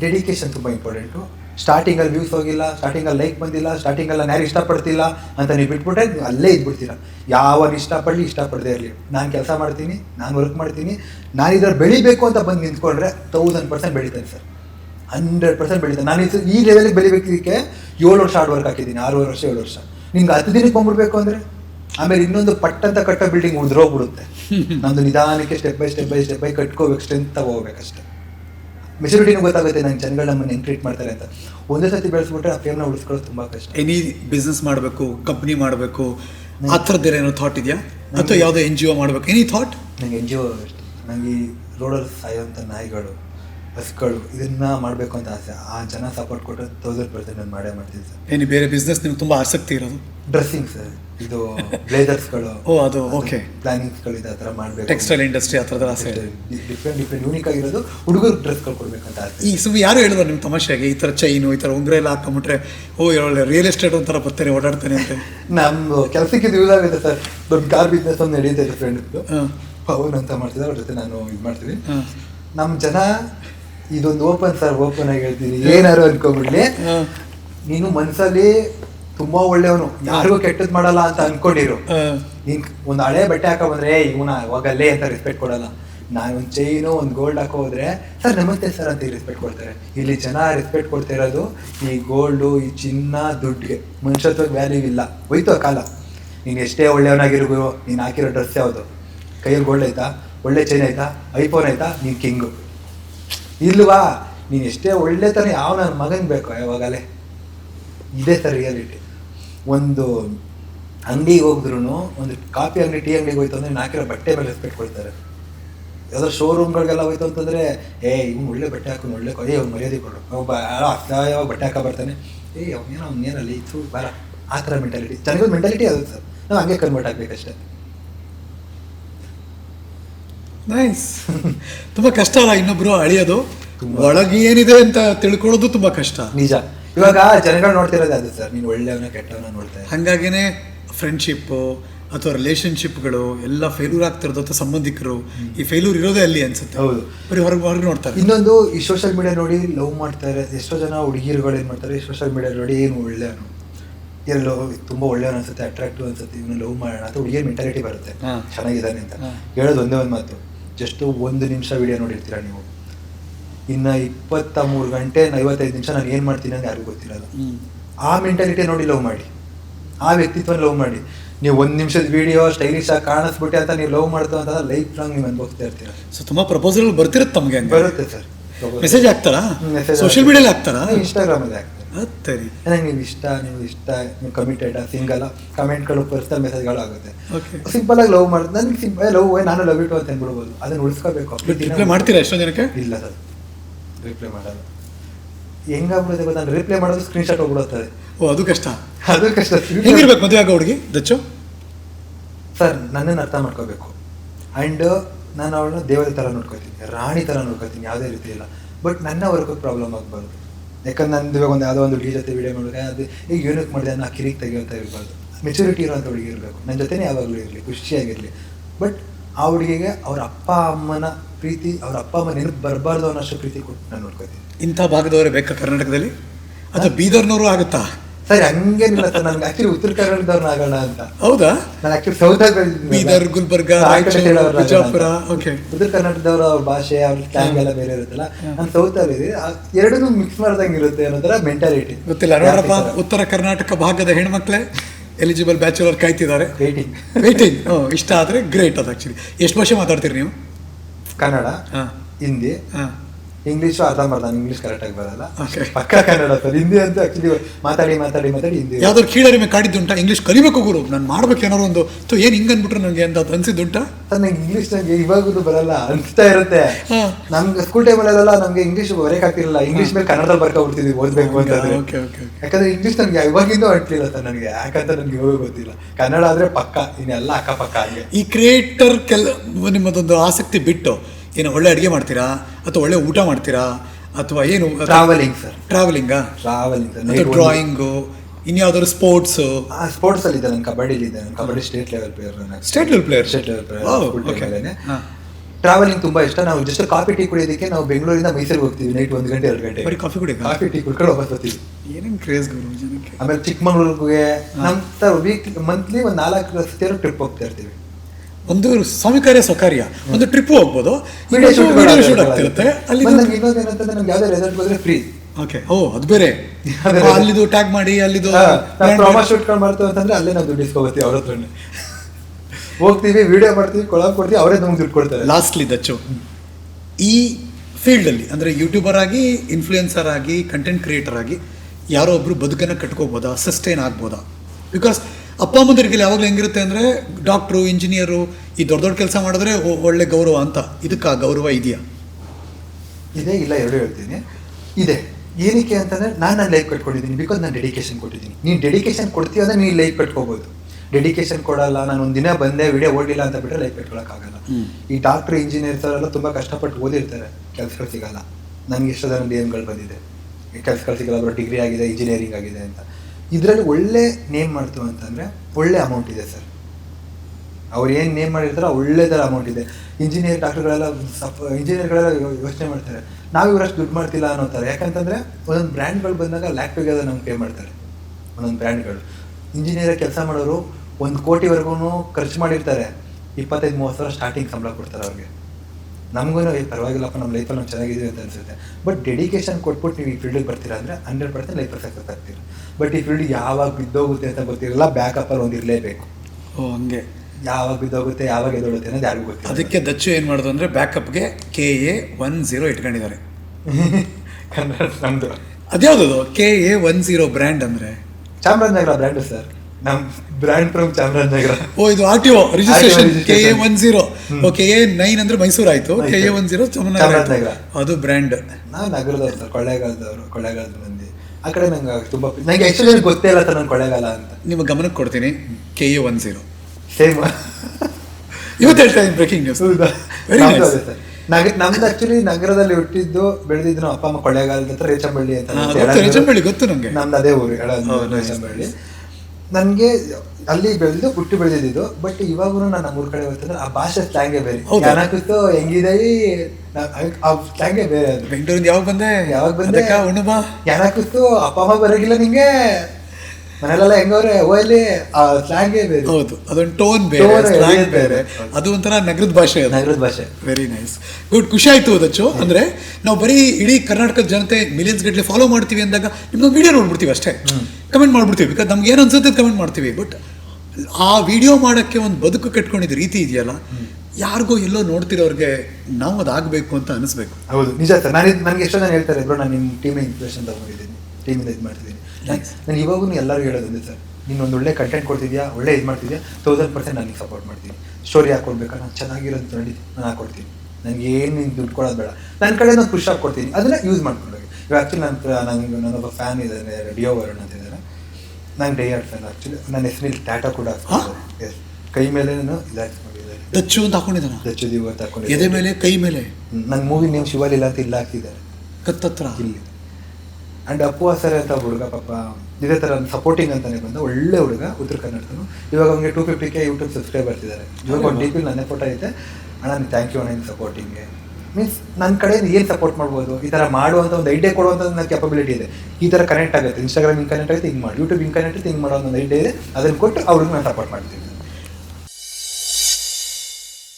ಡೆಡಿಕೇಶನ್ ತುಂಬ ಇಂಪಾರ್ಟೆಂಟು ಸ್ಟಾರ್ಟಿಂಗಲ್ಲಿ ವ್ಯೂಸ್ ಹೋಗಿಲ್ಲ ಸ್ಟಾರ್ಟಿಂಗಲ್ಲಿ ಲೈಕ್ ಬಂದಿಲ್ಲ ಸ್ಟಾರ್ಟಿಂಗಲ್ಲಿ ನಾನು ಯಾರು ಇಷ್ಟಪಡ್ತಿಲ್ಲ ಅಂತ ನೀವು ಬಿಟ್ಬಿಟ್ರೆ ನೀವು ಅಲ್ಲೇ ಇದ್ಬಿಡ್ತೀರ. ಯಾವಾಗ ಇಷ್ಟಪಡಲಿ ಇಷ್ಟಪಡದೇ ಇರಲಿ. ನಾನು ಕೆಲಸ ಮಾಡ್ತೀನಿ ನಾನು ವರ್ಕ್ ಮಾಡ್ತೀನಿ ನಾನು ಇದ್ರಲ್ಲಿ ಬೆಳಿಬೇಕು ಅಂತ ಬಂದು ನಿಂತ್ಕೊಂಡ್ರೆ ತೌಸಂಡ್ ಪರ್ಸೆಂಟ್ ಬೆಳಿತೇನೆ ಸರ್. ಹಂಡ್ರೆಡ್ ಪರ್ಸೆಂಟ್ ಬೆಳಿತೇನೆ ನಾನು ಇದು ಈ ಲೆವೆಲಿಗೆ ಬೆಳಿಬೇಕಿದ್ದಕ್ಕೆ ಏಳು ವರ್ಷ ಹಾರ್ಡ್ ವರ್ಕ್ ಹಾಕಿದ್ದೀನಿ ಆರೂವರೆ ವರ್ಷ ಏಳು ವರ್ಷ. ನಿಂಗೆ ಹತ್ತು ದಿನಕ್ಕೆ ಬಂದ್ಬಿಡ್ಬೇಕು ಅಂದರೆ? ಆಮೇಲೆ ಇನ್ನೊಂದು ಪಟ್ಟಂತ ಕಟ್ಟೋ ಬಿಲ್ಡಿಂಗ್ ಉದ್ರೋಗ್ಬಿಡುತ್ತೆ ನಮ್ದು ನಿಧಾನಕ್ಕೆ step by step by step by ಕಟ್ಕೋಬೇಕು strength ತಗೋಬೇಕಷ್ಟೇ ಮೆಚುರಿಟಿನೂ ಗೊತ್ತಾಗುತ್ತೆ ನಂಗೆ ಜನಗಳು ನಮ್ಮನ್ನು ಹೆಂಗೆ ಟ್ರೀಟ್ ಮಾಡ್ತಾರೆ ಅಂತ. ಒಂದೇ ಸತಿ ಬೆಳೆಸ್ಬಿಟ್ರೆ ಆ ಫೇಮ್ನ ಉಳಿಸ್ಕೊಳ್ಳೋದು ತುಂಬ ಕಷ್ಟ. ಎನಿ ಬಿಸ್ನೆಸ್ ಮಾಡಬೇಕು ಕಂಪ್ನಿ ಮಾಡಬೇಕು ಆ ಥರದ್ದು ಏನೋ ಥಾಟ್ ಇದೆಯಾ? ಅಥವಾ ಯಾವುದೋ ಎನ್ ಜಿ ಒ ಮಾಡಬೇಕು? ಎನಿ ಥಾಟ್ ನಂಗೆ ಎನ್ ಜಿ ಒ ಅಷ್ಟೇ. ನನಗೆ ಈ ರೋಡಲ್ಲಿ ಸಾಯೋಂಥ ನಾಯಿಗಳು. ಬಸ್ಗಳು ಇದನ್ನ ಮಾಡಬೇಕು ಅಂತ ಆಸೆ. ಆ ಜನ ಸಪೋರ್ಟ್ ಕೊಟ್ಟರೆ ತೌಸಂಡ್ ಪರ್ಸೆಂಟ್ ನಾನು ಮಾಡೇ ಮಾಡ್ತೀನಿ ಸರ್. ಏನು ಬೇರೆ ಬಿಸ್ನೆಸ್ ನಿಮ್ಗೆ ತುಂಬ ಆಸಕ್ತಿ ಇರೋದು? Dressing sir. ಇದು ಬ್ಲೇಸರ್ಸ್ಗಳು. ಓ ಅದು ಓಕೆ. ಪ್ಲಾನಿಂಗ್ಸ್ಗಳು ಇದೆ ಆ ಥರ ಮಾಡಬೇಕು. ಟೆಕ್ಸ್ಟೈಲ್ ಇಂಡಸ್ಟ್ರಿ ಆ ಥರದ ಆಸೆ ಡಿಫ್ರೆಂಟ್ ಡಿಫ್ರೆಂಟ್ ಯೂನಿಕ್ ಆಗಿರೋದು ಹುಡುಗರು ಡ್ರೆಸ್ಗಳು ಕೊಡಬೇಕಂತ ಆಸೆ. ಈ ಸುಮ್ಮನೆ ಯಾರು ಹೇಳಿದ್ರು ನಿಮ್ಮ ತಮಾಷೆಗೆ? ಈ ಥರ ಚೈನು ಈ ಥರ ಉಂಗ್ರೆ ಎಲ್ಲ ಹಾಕೊಂಬಿಟ್ರೆ ಓ ಒಳ್ಳೆ ರಿಯಲ್ ಎಸ್ಟೇಟ್ ಒಂಥರ ಬರ್ತಾರೆ ಓಡಾಡ್ತಾನೆ ಅಂತ. ನಮ್ಮದು ಕೆಲಸಕ್ಕೆ ಇದು ಯೂಸ್ ಆಗುತ್ತೆ ಸರ್. ದೊಡ್ಡ ಕಾರ್ ಬಿಸ್ನೆಸ್ ಒಂದು ನಡೀತಾ ಇದೆ ಫ್ರೆಂಡ್ ಹಾಂ. ಅವನು ಅಂತ ಮಾಡ್ತಿದ್ದೆ ಅವ್ರ ಜೊತೆ ನಾನು ಇದು ಮಾಡ್ತೀನಿ ನಮ್ಮ ಜನ ಇದೊಂದು ಓಪನ್ ಸರ್ ಓಪನ್ ಆಗಿ ಹೇಳ್ತೀನಿ. ಏನಾರು ಅನ್ಕೊಂಡ್ಬಿಡ್ಲಿ. ನೀನು ಮನ್ಸಲ್ಲಿ ತುಂಬಾ ಒಳ್ಳೆಯವನು. ಯಾರಿಗೂ ಕೆಟ್ಟದ್ ಮಾಡಲ್ಲ ಅಂತ ಅನ್ಕೊಂಡಿರು. ನೀನ್ ಒಂದು ಹಳೆ ಬಟ್ಟೆ ಹಾಕೋ ಬಂದ್ರೆ ಇವನ ಅವಾಗಲ್ಲೇ ಅಂತ ರೆಸ್ಪೆಕ್ಟ್ ಕೊಡಲ್ಲ. ನಾನು ಒಂದು ಚೈನು ಒಂದು ಗೋಲ್ಡ್ ಹಾಕೋ ಹೋದ್ರೆ ಸರ್ ನಮಸ್ತೆ ಸರ್ ಅಂತ ರೆಸ್ಪೆಕ್ಟ್ ಕೊಡ್ತಾರೆ. ಇಲ್ಲಿ ಜನ ರೆಸ್ಪೆಕ್ಟ್ ಕೊಡ್ತಿರೋದು ಈ ಗೋಲ್ಡು ಈ ಚಿನ್ನ ದುಡ್ಡಿಗೆ. ಮನುಷ್ಯತ್ವಕ್ಕೆ ವ್ಯಾಲ್ಯೂ ಇಲ್ಲ. ಹೋಯ್ತು ಆ ಕಾಲ. ನೀನ್ ಎಷ್ಟೇ ಒಳ್ಳೆಯವನಾಗಿರ್ಬೋದು ನೀನು ಹಾಕಿರೋ ಡ್ರೆಸ್ ಯಾವುದು? ಕೈಯಲ್ಲಿ ಗೋಲ್ಡ್ ಆಯ್ತಾ? ಒಳ್ಳೆ ಚೈನ್ ಆಯ್ತಾ? ಐಫೋನ್ ಆಯ್ತಾ? ನೀನು ಕಿಂಗು ಇಲ್ವಾ? ನೀನು ಎಷ್ಟೇ ಒಳ್ಳೆತನ ಯಾವ ನನ್ನ ಮಗನ ಬೇಕು ಯಾವಾಗಲೇ. ಇದೇ ಸರ್ ರಿಯಾಲಿಟಿ ಒಂದು ಅಂಗಡಿಗೆ ಹೋಗಿದ್ರು ಒಂದು ಕಾಫಿ ಅಂಗಡಿ, ಟೀ ಅಂಗಡಿಗೆ ಹೋಯ್ತು ಅಂದರೆ ನಾಲ್ಕಿರೋ ಬಟ್ಟೆ ಮೇಲೆ ರೆಸ್ಪೆಕ್ಟ್ ಕೊಡ್ತಾರೆ. ಯಾವುದೋ ಶೋರೂಮ್ಗಳಿಗೆಲ್ಲ ಹೋಯ್ತು ಅಂತಂದರೆ, ಏ, ಇವ್ನು ಒಳ್ಳೆ ಬಟ್ಟೆ ಹಾಕೊಂಡು ಒಳ್ಳೆ ಕೊಡಿ ಅವ್ನು ಮರ್ಯಾದೆ ಕೊಡು. ಒಬ್ಬ ಅಸಹ್ಯ ಬಟ್ಟೆ ಹಾಕ ಬರ್ತಾನೆ. ಏ ಅವನೇನೋ ಅವ್ನೇನಲ್ಲಿ ಇತ್ತು, ಬರ. ಆ ಥರ ಮೆಂಟಾಲಿಟಿ ಚೆನ್ನಾಗಿ ಮೆಂಟಾಲಿಟಿ ಅದು ಸರ್. ನಾವು ಹಂಗೆ ಕನ್ವರ್ಟ್ ಆಗ್ಬೇಕಷ್ಟೇ. ನೈಸ್ ತುಂಬ ಕಷ್ಟ ಅಲ್ಲ ಇನ್ನೊಬ್ರು ಅಳಿಯೋದು. ಒಳಗೆ ಏನಿದೆ ಅಂತ ತಿಳ್ಕೊಳ್ಳೋದು ತುಂಬ ಕಷ್ಟ. ನಿಜ. ಇವಾಗ ಜನಗಳು ನೋಡ್ತಿರೋದು ಅದು ಸರ್. ನೀನು ಒಳ್ಳೆಯವನ ಕೆಟ್ಟವನ್ನ ನೋಡ್ತಾ. ಹಾಗಾಗಿನೇ ಫ್ರೆಂಡ್ಶಿಪ್ಪು ಅಥವಾ ರಿಲೇಷನ್ಶಿಪ್ಗಳು ಎಲ್ಲ ಫೇಲ್ಯೂರ್ ಆಗ್ತಿರೋದು ಅಥವಾ ಸಂಬಂಧಿಕರು ಈ ಫೇಲ್ಯೂರ್ ಇರೋದೇ ಅಲ್ಲಿ ಅನ್ಸುತ್ತೆ. ಹೌದು. ಬರೀ ಹೊರಗೆ ಹೊರಗೆ ನೋಡ್ತಾರೆ. ಇನ್ನೊಂದು ಈ ಸೋಷಿಯಲ್ ಮೀಡಿಯಾ ನೋಡಿ ಲವ್ ಮಾಡ್ತಾರೆ ಎಷ್ಟೋ ಜನ ಹುಡುಗಿರುಗಳು ಏನು ಮಾಡ್ತಾರೆ ಸೋಷಿಯಲ್ ಮೀಡಿಯಾ ನೋಡಿ ಏನು ಒಳ್ಳೆಯವನು. ಎಲ್ಲೋ ತುಂಬ ಒಳ್ಳೆಯವನು ಅನ್ಸುತ್ತೆ ಅಟ್ರಾಕ್ಟಿವ್ ಅನ್ಸುತ್ತೆ ಇವನು ಲವ್ ಮಾಡೋಣ ಅಂತ ಹುಡುಗಿಯ ಮೆಂಟಾಲಿಟಿ ಬರುತ್ತೆ. ಚೆನ್ನಾಗಿದ್ದಾನೆ ಅಂತ. ಹೇಳೋದು ಒಂದೇ ಒಂದು ಮಾತು. ಜಸ್ಟ್ ಒಂದು ನಿಮಿಷ ವಿಡಿಯೋ ನೋಡಿರ್ತೀರಾ ನೀವು? ಇನ್ನು ಇಪ್ಪತ್ತ ಮೂರು ಗಂಟೆ ಐವತ್ತೈದು ನಿಮಿಷ ನಾನು ಏನು ಮಾಡ್ತೀನಿ ಅಂತ ಯಾರಿಗೂ ಗೊತ್ತಿರಲ್ಲ. ಆ ಮೆಂಟಾಲಿಟಿ ನೋಡಿ ಲವ್ ಮಾಡಿ. ಆ ವ್ಯಕ್ತಿತ್ವ ಲವ್ ಮಾಡಿ. ನೀವು ಒಂದು ನಿಮಿಷದ ವಿಡಿಯೋ ಸ್ಟೈಲಿಶ್ ಆಗಿ ಕಾಣಿಸ್ಬಿಟ್ಟೆ ಅಂತ ನೀವು ಲವ್ ಮಾಡ್ತಾ ಅಂತ ಲೈಫ್ ಲಾಂಗ್ ನೀವು ಅನ್ಭವಿಸ್ತಾ ಇರ್ತೀರ. ಸೊ ತುಂಬ ಪ್ರಪೋಸಲ್ ಬರ್ತಿರುತ್ತೆ ತಮಗೆ ಬರುತ್ತೆ ಸರ್. ಮೆಸೇಜ್ ಹಾಕ್ತಾರಾ? ಸೋಷಿಯಲ್ ಮೀಡಿಯಲ್ಲಿ ಹಾಕ್ತಾರಾ? ಇನ್ಸ್ಟಾಗ್ರಾಮಲ್ಲಿ ಆಗ್ತದೆ ಹತ್ತರಿ ನನಗೆ ನೀವು ಇಷ್ಟ ನೀವು ಇಷ್ಟ ನೀವು ಕಮಿಟೆಡ್ ಸಿಂಗಲ್ ಕಮೆಂಟ್ಗಳು ಪರ್ಸನಲ್ ಮೆಸೇಜ್ಗಳು ಆಗುತ್ತೆ ಸಿಂಪಲ್ ಆಗಿ ಲವ್ ಮಾಡಿದ್ರೆ ನನಗೆ ಸಿಂಪಲ್ ಲವ್ ನಾನು ಲವ್ ಇಟ್ಟು ಅಂತ ಅಂದ್ಬಿಡ್ಬೋದು ಅದನ್ನ ಉಳಿಸ್ಕೋಬೇಕು ರಿಪ್ಲೈ ಮಾಡ್ತೀರಾ ಎಷ್ಟೋ ಜನಕ್ಕೆ? ಇಲ್ಲ ಸರ್. ರಿಪ್ಲೈ ಮಾಡಲ್ಲ. ಹೆಂಗಾಗ್ಬಿಡುತ್ತೆ ಗೊತ್ತಾ? ನಾನು ರಿಪ್ಲೈ ಮಾಡೋದು ಸ್ಕ್ರೀನ್ಶಾಟ್ ಹೋಗ್ಬಿಡುತ್ತದೆ. ಓ ಅದು ಕಷ್ಟ. ಅದು ಕಷ್ಟ. ಹೆಂಗಿರ್ಬೇಕು ಮದುವೆ ಆಗೋ ಹುಡುಗಿ ದಚ್ಚು? ಸರ್ ನನ್ನನ್ನು ಅರ್ಥ ಮಾಡ್ಕೋಬೇಕು. ಆ್ಯಂಡ್ ನಾನು ಅವಳನ್ನ ದೇವರ ಥರ ನೋಡ್ಕೋತೀನಿ ರಾಣಿ ಥರ ನೋಡ್ಕೋತೀನಿ ಯಾವುದೇ ರೀತಿ ಇಲ್ಲ. ಬಟ್ ನನ್ನ ವರ್ಗಕ್ಕೆ ಪ್ರಾಬ್ಲಮ್ ಆಗಬಾರ್ದು. ಯಾಕಂದ್ರೆ ನಂದು ಇವಾಗ ಒಂದು ಯಾವುದೋ ಒಂದು ಹುಡುಗಿ ಜೊತೆ ವಿಡಿಯೋ ನೋಡಿದ್ರೆ ಅದು ಈಗ ಏನಕ್ಕೆ ಮಾಡಿದೆ ಅನ್ನೋ ಕಿರಿಕ್ ತೆಗಿಯೋಂಥ ಇರಬಾರ್ದು. ಮೆಚುರಿಟಿ ಇರೋಂಥ ಹುಡುಗಿ ಇರಬೇಕು. ನನ್ನ ಜೊತೆನೇ ಯಾವಾಗಲೂ ಇರಲಿ, ಖುಷಿಯಾಗಿರಲಿ. ಬಟ್ ಆ ಹುಡುಗಿಗೆ ಅವ್ರ ಅಪ್ಪ, ಅಮ್ಮನ ಪ್ರೀತಿ, ಅವ್ರ ಅಪ್ಪ, ಅಮ್ಮ ನೆನಪು ಬರಬಾರ್ದು ಅನ್ನೋಷ್ಟು ಪ್ರೀತಿ ಕೊಟ್ಟು ನಾನು ನೋಡ್ಕೋತೀನಿ. ಇಂಥ ಭಾಗದವರೇ ಬೇಕಾ ಕರ್ನಾಟಕದಲ್ಲಿ? ಅದು ಬೀದರ್ನವರು ಆಗುತ್ತಾ? ಸರ್ ಹಂಗೇನಿಲ್ಲ ಸರ್ ನನ್ಗೆ ಆಕ್ಚುಲಿ ಉತ್ತರ ಕನ್ನಡದವ್ರನ್ನ ಆಗೋಣ ಅಂತ. ಹೌದಾ? ನಾನು actually south Bidar, Gulbarga, Bijapur, okay. ಉತ್ತರ ಕನ್ನಡದವರ ಅವ್ರ ಭಾಷೆ ಅವ್ರ ಸ್ಲ್ಯಾಂಗ್ ಎಲ್ಲ ಬೇರೆ ಇರುತ್ತಲ್ಲ ನಾನು ಸೌತ್ ಅಲ್ಲಿ ಎರಡನ್ನೂ ಮಿಕ್ಸ್ ಮಾಡ್ದಂಗೆ ಇರುತ್ತೆ ಅನ್ನೋ ಮೆಂಟಾಲಿಟಿ ಗೊತ್ತಿಲ್ಲ. ನೋಡಪ್ಪ ಉತ್ತರ ಕರ್ನಾಟಕ ಭಾಗದ ಹೆಣ್ಮಕ್ಳೆ ಎಲಿಜಿಬಲ್ ಬ್ಯಾಚುಲರ್ ಕಾಯ್ತಿದ್ದಾರೆ. ವೇಟಿಂಗ್ ವೇಟಿಂಗ್ ಇಷ್ಟ ಆದರೆ ಗ್ರೇಟ್ ಅದು ಆಕ್ಚುಲಿ ಎಷ್ಟು ಭಾಷೆ ಮಾತಾಡ್ತೀರಿ ನೀವು? ಕನ್ನಡ ಹಾಂ. ಹಿಂದಿ ಹಾಂ. ಇಂಗ್ಲಿಷ್ ಅರ್ಧಂಬರ್ಧ ನಾನು ಇಂಗ್ಲಿಷ್ ಕರೆಕ್ಟಾಗಿ ಬರಲ್ಲ. ಪಕ್ಕ ಕನ್ನಡ ಸರ್ ಹಿಂದಿ ಅಂತ ಆಕ್ಚುಲಿ ಮಾತಾಡಿ ಮಾತಾಡಿ ಮಾತಾಡಿ ಹಿಂದಿ ಯಾವ್ದಾದ್ರು ಕೀಳರಿಮೆ ಕಾಡಿದ್ದುಂಟಾ ಇಂಗ್ಲೀಷ್ ಕಲಿಬೇಕು ಗುರು. ನಾನು ಮಾಡ್ಬೇಕು ಏನಾದ್ರು ಒಂದು. ಸೊ ಏನು ಹಿಂಗೆ ಅಂದ್ಬಿಟ್ರೆ ನನಗೆ ಅಂತ ಅನ್ಸಿದ್ದುಂಟಾ ಸರ್ ನಂಗೆ ಇಂಗ್ಲಿಷ್ ನಂಗೆ ಇವಾಗೂ ಬರಲ್ಲ ಅನ್ಸ್ತಾ ಇರುತ್ತೆ. ನಮ್ಗೆ ಸ್ಕೂಲ್ ಟೈಮಲ್ಲೆಲ್ಲ ನಮಗೆ ಇಂಗ್ಲೀಷ್ ಬರೆಯಕ್ ಆಗ್ತಿರಲಿಲ್ಲ. ಇಂಗ್ಲೀಷ್ ಮೇಲೆ ಕನ್ನಡದಲ್ಲಿ ಬರ್ಕೊಬಿಡ್ತಿದ್ವಿ ಓದ್ಬೇಕು ಅಂತ. ಯಾಕಂದ್ರೆ ಇಂಗ್ಲಿಷ್ ನನಗೆ ಇವಾಗಿಂದೂ ಅಂಟಿಲ್ಲ ಸರ್ ನನಗೆ ಯಾಕಂತ ನನಗೆ ಇವಾಗ ಗೊತ್ತಿಲ್ಲ. ಕನ್ನಡ ಆದ್ರೆ ಪಕ್ಕ ಇನ್ನೆಲ್ಲ ಅಕ್ಕಪಕ್ಕ ಹಾಗೆ. ಈ ಕ್ರಿಯೇಟರ್ ಕೆಲ ನಿಮ್ಮದೊಂದು ಆಸಕ್ತಿ ಬಿಟ್ಟು ಏನು ಒಳ್ಳೆ ಅಡುಗೆ ಮಾಡ್ತೀರಾ? ಅಥವಾ ಒಳ್ಳೆ ಊಟ ಮಾಡ್ತೀರಾ? ಅಥವಾ ಏನು travelling sir travelling travelling drawing ಇನ್ಯಾವ್ದಾದ್ರು sports sports ಅಲ್ಲಿ ಇದ್ದಾನೆ ನಾನು ಕಬಡ್ಡಿ ಇದೆ ನಾನು. Kabaddi state level player state level player state level player. Travelling ತುಂಬಾ ಇಷ್ಟ. ನಾವು ಜಸ್ಟ್ ಕಾಫಿ ಟೀ ಕುಡಿಯೋದಕ್ಕೆ ನಾವು ಬೆಂಗಳೂರಿಂದ ಮೈಸೂರಿಗೆ ಹೋಗ್ತೀವಿ ನೈಟ್ ಒಂದು ಗಂಟೆ ಎರಡು ಗಂಟೆ. ಬರೀ ಕಾಫಿ ಕುಡಿಯೋ ಕಾಫಿ ಟೀ ಕುಡ್ಕೊಂಡು ವಾಪಸ್ ಬರ್ತೀವಿ. ಏನೇನು ಕ್ರೇಜ್ ಗುರು ಜನಕ್ಕೆ? ಆಮೇಲೆ ಚಿಕ್ಕಮಂಗ್ಳೂರ್ಗೆ ನಮ್ ಸರ್ ವೀಕ್ ಮಂತ್ಲಿ ಒಂದು ನಾಲ್ಕು ಸತಿಯರು ಟ್ರಿಪ್ ಹೋಗ್ತಾ ಇರ್ತೀವಿ. ಒಂದು ಸ್ವಾಮಿ ಕಾರ್ಯ ಸ್ವಕಾರ್ಯ ಒಂದು ಟ್ರಿಪ್ ಹೋಗ್ಬೋದು. ವಿಡಿಯೋ ಶೂಟ್ ವಿಡಿಯೋ ಶೂಟ್ ಆಗ್ತಿರುತ್ತೆ. ಅಲ್ಲಿ ಯಾವ್ದೇ ರೆಸಾರ್ಟ್ ಹೋದ್ರೆ ಫ್ರೀ ಓಕೆ ಓ ಅದು ಬೇರೆ. ಅಲ್ಲಿದು ಟ್ಯಾಗ್ ಮಾಡಿ ಅಲ್ಲಿದು ಪ್ರೊಮೋ ಶೂಟ್ ಮಾಡ್ತೀವಿ ಅಂತಂದ್ರೆ ಅಲ್ಲೇ ನಾವು ದುಡ್ಡು ಇಸ್ಕೊಬತ್ತೀವಿ ಅವ್ರ ಹತ್ರನೇ. ಹೋಗ್ತೀವಿ ವಿಡಿಯೋ ಮಾಡ್ತೀವಿ ಕೊಳ ಕೊಡ್ತೀವಿ ಅವರೇ ನಮ್ಗೆ ದುಡ್ಡು ಕೊಡ್ತಾರೆ. ಲಾಸ್ಟ್ಲಿ ದಚ್ಚು ಈ ಫೀಲ್ಡಲ್ಲಿ ಅಂದರೆ ಯೂಟ್ಯೂಬರ್ ಆಗಿ ಇನ್ಫ್ಲೂಯೆನ್ಸರ್ ಆಗಿ ಕಂಟೆಂಟ್ ಕ್ರಿಯೇಟರ್ ಆಗಿ ಯಾರೋ ಒಬ್ರು ಬದುಕನ್ನು ಕಟ್ಕೋಬೋದಾ ಸಸ್ಟೈನ್ ಆಗ್ಬೋದಾ? ಬಿಕಾಸ್ ಅಪ್ಪ ಅಮ್ಮಂದಿರಿಗೆ ಯಾವಾಗಲೂ ಹೆಂಗಿರುತ್ತೆ ಅಂದರೆ ಡಾಕ್ಟ್ರು ಇಂಜಿನಿಯರು ಈ ದೊಡ್ಡ ದೊಡ್ಡ ಕೆಲಸ ಮಾಡಿದ್ರೆ ಒಳ್ಳೆ ಗೌರವ ಅಂತ. ಇದಕ್ಕೆ ಆ ಗೌರವ ಇದೆಯಾ? ಇದೆ ಇಲ್ಲ ಎರಡು ಹೇಳ್ತೀನಿ. ಇದೆ. ಏನಕ್ಕೆ ಅಂತಂದರೆ ನಾನು ನನ್ನ ಲೈಫ್ ಕಟ್ಕೊಂಡಿದ್ದೀನಿ ಬಿಕಾಸ್ ನಾನು ಡೆಡಿಕೇಶನ್ ಕೊಟ್ಟಿದ್ದೀನಿ. ನೀನು ಡೆಡಿಕೇಶನ್ ಕೊಡ್ತೀಯ ಅಂದರೆ ನೀನು ಲೈಫ್ ಕಟ್ಕೋಬೋದು. ಡೆಡಿಕೇಶನ್ ಕೊಡಲ್ಲ ನಾನು ಒಂದು ದಿನ ಬಂದೆ ವಿಡಿಯೋ ಓಡಿಲ್ಲ ಅಂತ ಬಿಟ್ಟರೆ ಲೈಫ್ ಕಟ್ಕೊಳಕ್ಕಾಗಲ್ಲ. ಈ ಡಾಕ್ಟ್ರ್ ಇಂಜಿನಿಯರ್ ಥರೆಲ್ಲ ತುಂಬ ಕಷ್ಟಪಟ್ಟು ಓದಿರ್ತಾರೆ ಕೆಲಸಗಳು ಸಿಗಲ್ಲ ನನಗೆ ಎಷ್ಟೋ ಜನ ಡಿ ಎಮ್ಗಳು ಬಂದಿದೆ. ಕೆಲಸಗಳು ಸಿಗಲ್ಲ ಬರೋ ಡಿಗ್ರಿ ಆಗಿದೆ ಇಂಜಿನಿಯರಿಂಗ್ ಆಗಿದೆ ಅಂತ. ಇದರಲ್ಲಿ ಒಳ್ಳೆ ನೇಮ್ ಮಾಡ್ತು ಅಂತಂದರೆ ಒಳ್ಳೆ ಅಮೌಂಟ್ ಇದೆ ಸರ್ ಅವ್ರು ಏನು ನೇಮ್ ಮಾಡಿರ್ತಾರೋ ಒಳ್ಳೆದರ ಅಮೌಂಟ್ ಇದೆ. ಇಂಜಿನಿಯರ್ ಡಾಕ್ಟರ್ಗಳೆಲ್ಲ ಇಂಜಿನಿಯರ್ಗಳೆಲ್ಲ ಯೋಚನೆ ಮಾಡ್ತಾರೆ. ನಾವು ಇವರಷ್ಟು ದುಡ್ಡು ಮಾಡ್ತಿಲ್ಲ ಅನ್ನೋತಾರೆ ಯಾಕಂತಂದರೆ ಒಂದೊಂದು ಬ್ರ್ಯಾಂಡ್ಗಳು ಬಂದಾಗ ಲ್ಯಾಕ್ ಟುಗೆದರ್ ನಮ್ಗೆ ಪೇ ಮಾಡ್ತಾರೆ. ಒಂದೊಂದು ಬ್ರ್ಯಾಂಡ್ಗಳು. ಇಂಜಿನಿಯರ್ ಕೆಲಸ ಮಾಡೋರು ಒಂದು ಕೋಟಿವರೆಗೂ ಖರ್ಚು ಮಾಡಿರ್ತಾರೆ. ಇಪ್ಪತ್ತೈದು ಮೂವತ್ತು ಸಾವಿರ ಸ್ಟಾರ್ಟಿಂಗ್ ಸಂಬಳ ಕೊಡ್ತಾರೆ ಅವ್ರಿಗೆ. ನಮಗೂ ಪರವಾಗಿಲ್ಲಪ್ಪ ನಮ್ಮ ಲೈಫಲ್ಲಿ ನಾವು ಚೆನ್ನಾಗಿದ್ದೀವಿ ಅಂತ ಅನಿಸುತ್ತೆ. ಬಟ್ ಡೆಡಿಕೇಶನ್ ಕೊಟ್ಬಿಟ್ಟು ನೀವು ಈ ಫೀಲ್ಡಿಗೆ ಬರ್ತೀರಾ ಅಂದರೆ ಹಂಡ್ರೆಡ್ ಪರ್ಸೆಂಟ್ ಲೈಫ್ ಪರ್ಫೆಕ್ಟ್ ಆಗ್ತೀರಾ ಬಟ್ ಈ ಫೀಲ್ಡ್ ಯಾವಾಗ ಬಿದ್ದೋಗುತ್ತೆ ಅಂತ ಗೊತ್ತಿರಲ್ಲ ಬ್ಯಾಕಪ್ಪಲ್ಲಿ ಒಂದು ಇರಲೇಬೇಕು. ಓ ಹಂಗೆ. ಯಾವಾಗ ಬಿದ್ದೋಗುತ್ತೆ ಯಾವಾಗ ಎದೊಳುತ್ತೆ ಅನ್ನೋದು ಯಾರಿಗೂ ಗೊತ್ತಿಲ್ಲ. ಅದಕ್ಕೆ ದಚ್ಚು ಏನು ಮಾಡೋದು ಅಂದರೆ ಬ್ಯಾಕಪ್ಗೆ ಕೆ ಎ ಒನ್ ಝೀರೋ ಇಟ್ಕೊಂಡಿದ್ದಾರೆ. ಕನ್ನಡ ನಮ್ದು. ಅದ್ಯಾವುದು K A one zero brand ಅಂದರೆ? Chamarajanagar brand sir. ನಮ್ ಬ್ರ್ಯಾಂಡ್ ಫ್ರಮ್ ಚಾಮರಾಜನಗರ. ಓ ಇದು R T O registration K A. One zero K A nine ಅಂದ್ರೆ ಮೈಸೂರು ಆಯ್ತು. K A one zero Chamarajanagar. ಅದು brand. ನಾವು ನಗರದವ್ರು ಸರ್ ಕೊಳ್ಳೇಗಾಲದವರು ಕೊಳ್ಳೇಗಾಲದ ಮಂದಿ. ಆ ಕಡೆ ನಂಗೆ ತುಂಬಾ ನಂಗೆ ಆಕ್ಚುಲಿ ಗೊತ್ತೇ ಇಲ್ಲ ಸರ್ ನಾನು ಕೊಳ್ಳೇಗಾಲ ಅಂತ. ನಿಮ್ಮ ಗಮನಕ್ಕೆ ಕೊಡ್ತೀನಿ. K A one zero same ಇವತ್ತು ಹೇಳ್ತಾ ಇದ್ದೀನಿ breaking news very nice sir ನಗ ನಮ್ದು ಆಕ್ಚುಲಿ ನಗರದಲ್ಲಿ ಹುಟ್ಟಿದ್ದು ಬೆಳೆದಿದ್ದು ನಮ್ಮ ಅಪ್ಪ ಅಮ್ಮ ಕೊಳ್ಳೇಗಾಲದ ಹತ್ರ ರೇಚಂಬಳ್ಳಿ ಅಂತ. ರೇಚಂಬಳ್ಳಿ ಗೊತ್ತು ನಂಗೆ. ನಮ್ದು ಅದೇ ಊರು ರೇಚಂಬಳ್ಳಿ. ನನಗೆ ಅಲ್ಲಿ ಬೆಳೆದು ಹುಟ್ಟು ಬೆಳೆದಿದ್ದು. ಬಟ್ ಇವಾಗೂ ನಾನು ನಮ್ಮೂರ್ ಕಡೆ ಹೋಗ್ತಂದ್ರೆ ಆ ಭಾಷೆ ಸ್ಲ್ಯಾಂಗೇ ಬೇರೆ. ಹೌದಾ? ಹೆಂಗಿದಾಯಿ ಹೆಂಗಿದೆ ಆ ಸ್ಲ್ಯಾಂಗೇ ಬೇರೆ ಅದು. ಬೆಂಗಳೂರಿಂದ ಯಾವಾಗ ಬಂದೆ? ಯಾವಾಗ ಬಂದೆ? ಉಣ್ಣು ಬಾ ಅಪ್ಪ ಅಮ್ಮ ಬರೋಗಿಲ್ಲ ನಿಂಗೆ. ಮನೇಲೆಲ್ಲ ಹೆಂಗವ್ರೆ ಓಯಲ್ಲಿ ಸ್ಲ್ಯಾಂಗೇ ಬೇರೆ. ಹೌದು ಅದೊಂದು ಟೋನ್ ಬೇರೆ ಸ್ಲ್ಯಾಂಗ್ ಬೇರೆ. ಅದು ಒಂಥರ ನಗರದ ಭಾಷೆ ನಗರದ ಭಾಷೆ. ವೆರಿ ನೈಸ್ ಗುಡ್ ಖುಷಿ ಆಯ್ತು ಅದಚ್ಚು. ಅಂದ್ರೆ ನಾವು ಬರೀ ಇಡೀ ಕರ್ನಾಟಕದ ಜನತೆ ಮಿಲಿಯನ್ಸ್ ಗಟ್ಟಲೆ ಫಾಲೋ ಮಾಡ್ತೀವಿ ಅಂದಾಗ ನಿಮ್ಗೆ ವಿಡಿಯೋ ನೋಡ್ಬಿಡ್ತೀವಿ ಅಷ್ಟೇ. ಕಮೆಂಟ್ ಮಾಡ್ಬಿಡ್ತೀವಿ. ಬಿಕಾಸ್ ನಮ್ಗೆ ಏನು ಅನ್ಸುತ್ತೆ ಕಮೆಂಟ್ ಮಾಡ್ತೀವಿ. ಬಟ್ ಆ ವಿಡಿಯೋ ಮಾಡೋಕ್ಕೆ ಒಂದು ಬದುಕು ಕಟ್ಕೊಂಡಿದ್ದ ರೀತಿ ಇದೆಯಲ್ಲ ಯಾರಿಗೋ ಎಲ್ಲೋ ನೋಡ್ತಿರೋರಿಗೆ ನಾವು ಅದಾಗಬೇಕು ಅಂತ ಅನಿಸ್ಬೇಕು. ಹೌದು ನಿಜ ಸರ್. ನಾನು ನನಗೆ ಎಷ್ಟೋ ಜನ ಹೇಳ್ತಾರೆ ಬ್ರೋ ನಾನು ನಿಮ್ಮ ಟೀಮ್ ಇನ್ಸ್ಪಿರೇಷನ್ ತಗೊಂಡಿದ್ದೀನಿ ಟೀಮಿಂದ ಇದು ಮಾಡ್ತಿದ್ದೀನಿ. ನಾನು ಇವಾಗೂ ಎಲ್ಲರೂ ಹೇಳೋದಂದೆ ಸರ್ ನೀನು ಒಂದು ಒಳ್ಳೆ ಕಂಟೆಂಟ್ ಕೊಡ್ತಿದ್ಯಾ ಒಳ್ಳೆ ಇದು ಮಾಡ್ತಿದ್ಯಾ ತೌಸಂಡ್ ಪರ್ಸೆಂಟ್ ನನಗೆ ಸಪೋರ್ಟ್ ಮಾಡ್ತೀನಿ. ಸ್ಟೋರಿ ಹಾಕೊಡ್ಬೇಕಾ ನಾನು ಚೆನ್ನಾಗಿರೋದು ನೋಡಿ ನಾನು ಹಾಕೊಡ್ತೀನಿ. ನನಗೆ ಏನು ನೀನು ದುಡ್ಡು ಕೊಡೋದು ಬೇಡ. ನನ್ನ ಕಡೆ ನಾನು ಖುಷಿ ಕೊಡ್ತೀನಿ. ಅದನ್ನ ಯೂಸ್ ಮಾಡ್ಕೊಂಡೋಗಿ. ಇವಾಗ ಆ್ಯಕ್ಚುಲಿ ನನ್ನ ನನಗೆ ನನ್ನೊಬ್ಬ ಫ್ಯಾನ್ ಇದ್ದಾರೆ ಡಿಯೋ ವರುಣ್ ಅಂತ ಇದ್ದಾರೆ ನಾನು ಡೇ ಆರ್ಟ್ ಫ್ಯಾನ್ ಆ್ಯಕ್ಚುಲಿ ನನ್ನ ಹೆಸರಲ್ಲಿ ಟ್ಯಾಟೋ ಕೂಡ ಎಸ್ ಕೈ ಮೇಲೆ ನಾನು ಇದು ಹಾಕ್ಸ್ಕೊಂಡಿದ್ದಾರೆ ದಚ್ಚು ಅಂತ ಹಾಕೊಂಡಿದ್ದಾನೆ? ದಚ್ಚು ದಿವ ಅಂತ ಎದೆ ಮೇಲೆ ಕೈ ಮೇಲೆ? ನನ್ನ ಮೂವಿ ನೇಮ್ ಶಿವಾಲಿಲ್ಲ ಅಂತ ಇಲ್ಲ ಹಾಕಿದ್ದಾರೆ ಕತ್ತತ್ರ? ಇಲ್ಲಿ. ಅಂಡ್ ಅಪ್ಪು ಸರ್ ಅಂತ ಹುಡುಗ ಪಾಪ ಇದೇ ಥರ ಸಪೋರ್ಟಿಂಗ್ ಅಂತಲೇ ಬಂದ ಒಳ್ಳೆ ಹುಡುಗ ಉತ್ತರ ಕನ್ನಡದನು ಇವಾಗ ಅವನಿಗೆ two fifty K YouTube subscribers ಇದ್ದಾರೆ ಇವಾಗ ಒಂದು ಡಿ ಪಿ ನನ್ನೇ ಫೋಟೋ ಐತೆ. ಅಣ್ಣ ನೀನು ಥ್ಯಾಂಕ್ ಯು ಅಣ್ಣ ನಿನ್ನ ಸಪೋರ್ಟಿಂಗ್ಗೆ ಮೀನ್ಸ್ ನನ್ನ ಕಡೆಯಿಂದ ಏನು ಸಪೋರ್ಟ್ ಮಾಡ್ಬೋದು? ಈ ಥರ ಮಾಡುವಂಥ ಒಂದು ಐಡಿಯಾ ಕೊಡುವಂಥ ನನ್ನ ಕೆಪಬಿಲಿಟಿ ಇದೆ. ಈ ಥರ ಕನೆಕ್ಟ್ ಆಗುತ್ತೆ. ಇನ್ಸ್ಟಾಗ್ರಾಮ್ ಹಿಂಗೆ ಕನೆಕ್ಟ್ ಆಗುತ್ತೆ ಹಿಂಗೆ ಮಾಡಿ. ಯೂಟ್ಯೂಬ್ ಹಿಂಗೆ ಕನೆಕ್ಟ್ ಆಗುತ್ತೆ ಹಿಂಗೆ ಮಾಡೋ ಒಂದು ಐಡಿಯಾ ಇದೆ. ಅದನ್ನು ಕೊಟ್ಟು ಅವ್ರಿಗೆ ನಾನು ಸಪೋರ್ಟ್ ಮಾಡ್ತೀನಿ.